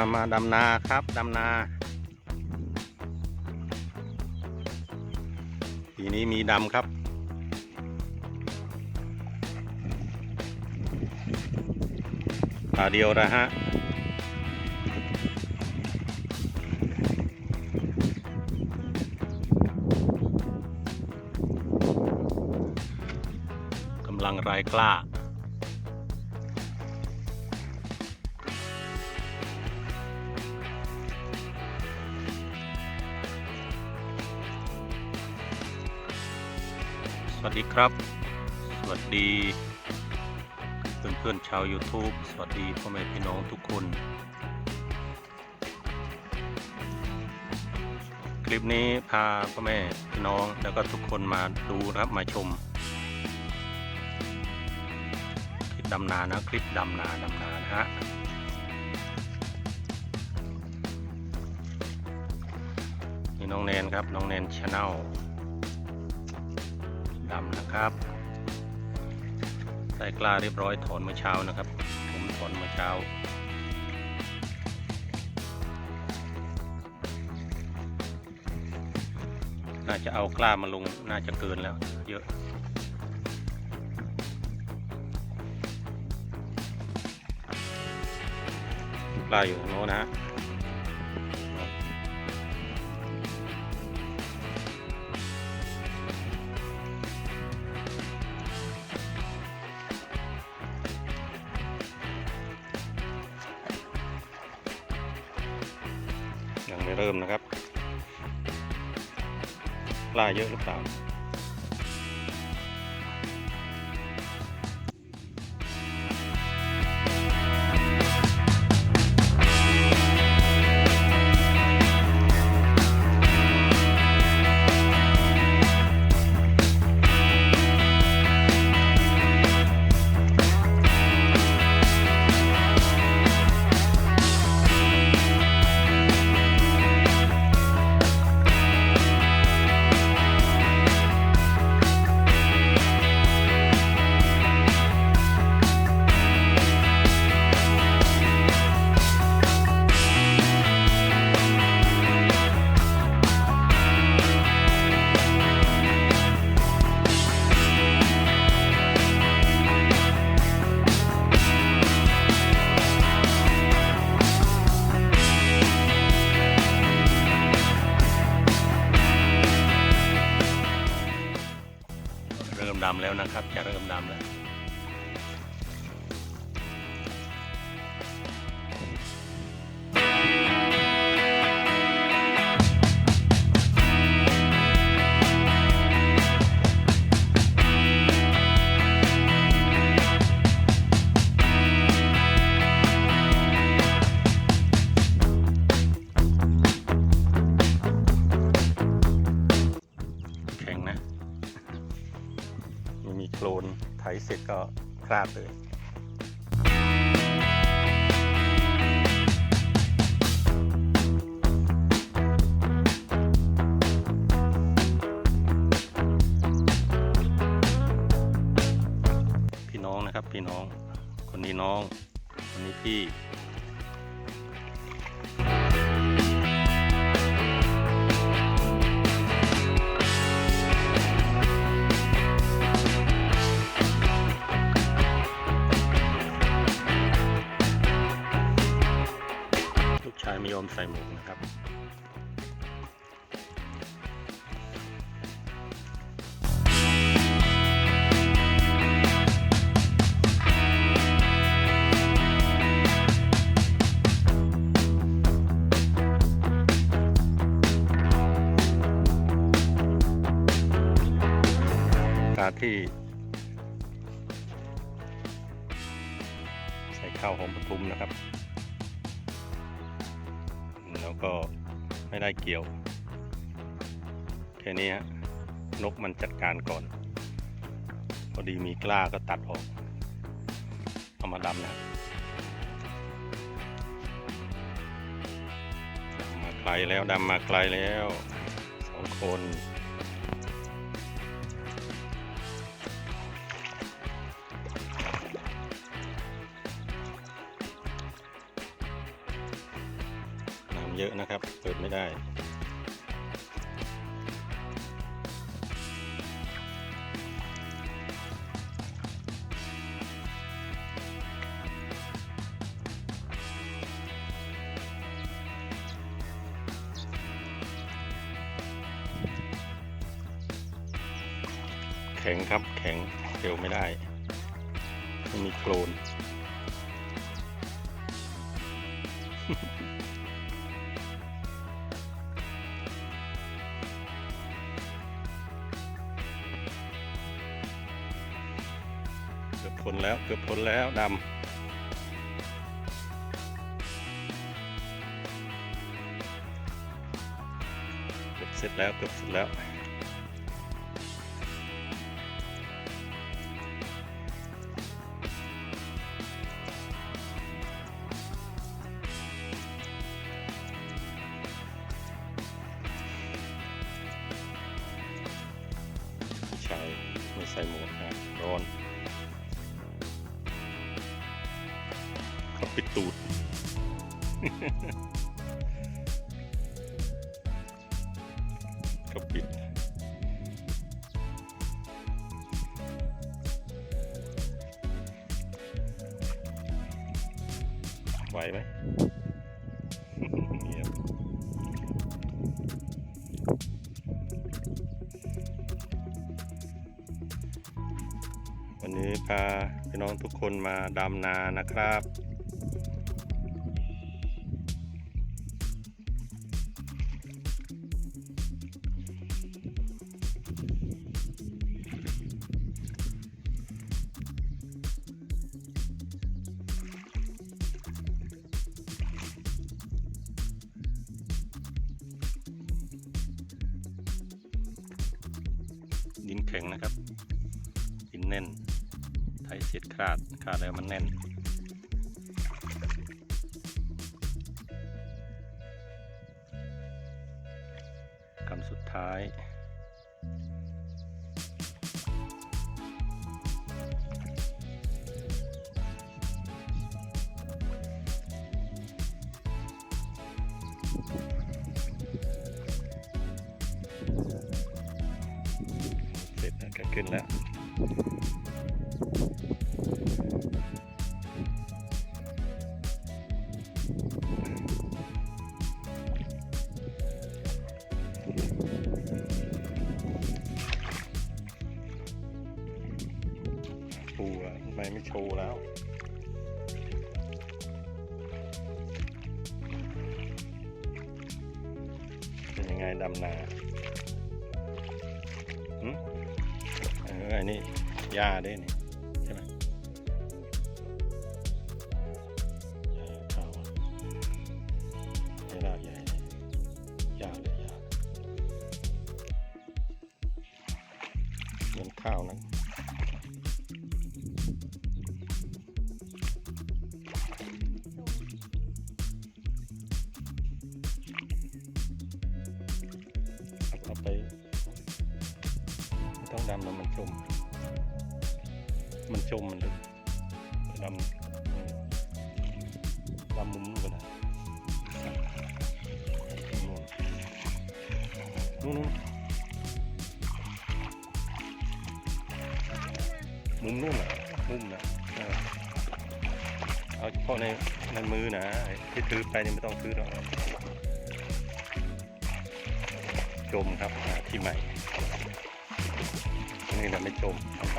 มามาดำนาครับดำนา ปีนี้มีดำครับ ตาเดียวนะฮะกำลังไรกล้า สวัสดีครับ สวัสดีเพื่อนเพื่อนๆชาว YouTube สวัสดีพ่อแม่พี่น้องทุกคน คลิปนี้พาพ่อแม่พี่น้องแล้วก็ทุกคนมาดูครับมาชม คลิปดำนานะคลิปดำนาดำนานะฮะนี่น้องแนนครับน้องแนนชาแนล ดำนะครับได้กล้าเรียบร้อยถอนเมื่อเช้านะครับ ผมถอนเมื่อเช้าน่าจะเอากล้ามาลงน่าจะเกินแล้ว เยอะกล้าอยู่ตรงโน้นนะ เริ่มนะครับปลาเยอะหรือเปล่า ดำแล้วนะครับจะเริ่มดำแล้ว ก็พลาดเลยพี่น้องนะครับพี่น้อง คนนี้น้อง คนนี้พี่ ส่หมวกนะครับ การที่ใส่ข้าวหอมปทุมนะครับ ได้เกี่ยวแค่นี้ฮะนกมันจัดการก่อน พอดีมีกล้าก็ตัดออกเอามาดำนะมาไกลแล้วดำมาไกลแล้วสองคน เยอะนะครับ เปิดไม่ได้ แข็งครับแข็งเร็วไม่ได้ ไม่มีโคลน พ้นแล้วเกือบพ้นแล้วดำเกือบเสร็จแล้วเกือบเสร็จแล้ว เขาปิดไหวไหมเงียบวันนี้พาพี่น้องทุกคนมาดำนานะครับ ดินแข็งนะครับ ดินแน่น ไทยเสร็จคาดคาดแล้วมันแน่นคำสุดท้าย จแล้วก็ขึ้นแล้วปูอะทำไมไม่โชว์แล้วเป็นยังไงดำนา อันนี้หญ้าด้วยนี่ใช่ไหมหญ้าข้าวไม่รากใหญ่หญ้าเลยหญ้าเหมือนข้าวนะเอาไปต้องดำแล้วมันจม มันจมมันลึกดำดำมุมนู้นก็ได้นู่นนู่นมุมนู่นอะมุมน่ะเอาเฉพาะในในมือนะที่ถือไปนี่ไม่ต้องถือหรอกจมครับที่ใหม่นี่เราไม่จมไป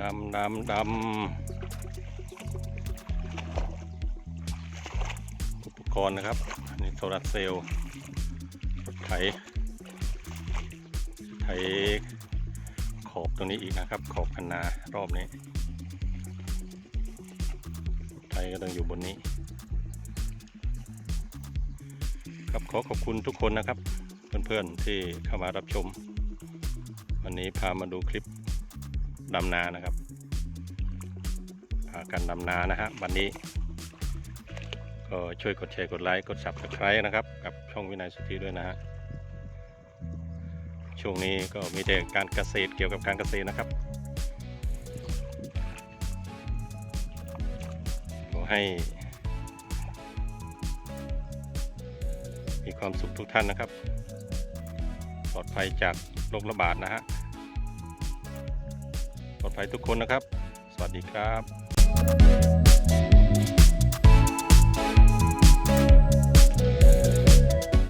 ดำดำดำอุปกรณ์นะครับนี่โซลาร์เซลล์ไถไถขอบตรงนี้อีกนะครับ ขอบคันนารอบนี้ไถก็ต้องอยู่บนนี้ ครับขอขอบคุณทุกคนนะครับ เพื่อนๆที่เข้ามารับชม วันนี้พามาดูคลิป ดำนานะครับพากันดำนานะฮะวันนี้ ก็ช่วยกดแชร์กดไลค์กด subscribe นะครับ กับช่องวินัยสุธีด้วยนะฮะช่วงนี้ก็มีแต่การเกษตรเกี่ยวกับการเกษตรนะครับขอให้ มีความสุขทุกท่านนะครับ ปลอดภัยจากโรคระบาดนะฮะ ปลอดภัยทุกคนนะครับ สวัสดีครับ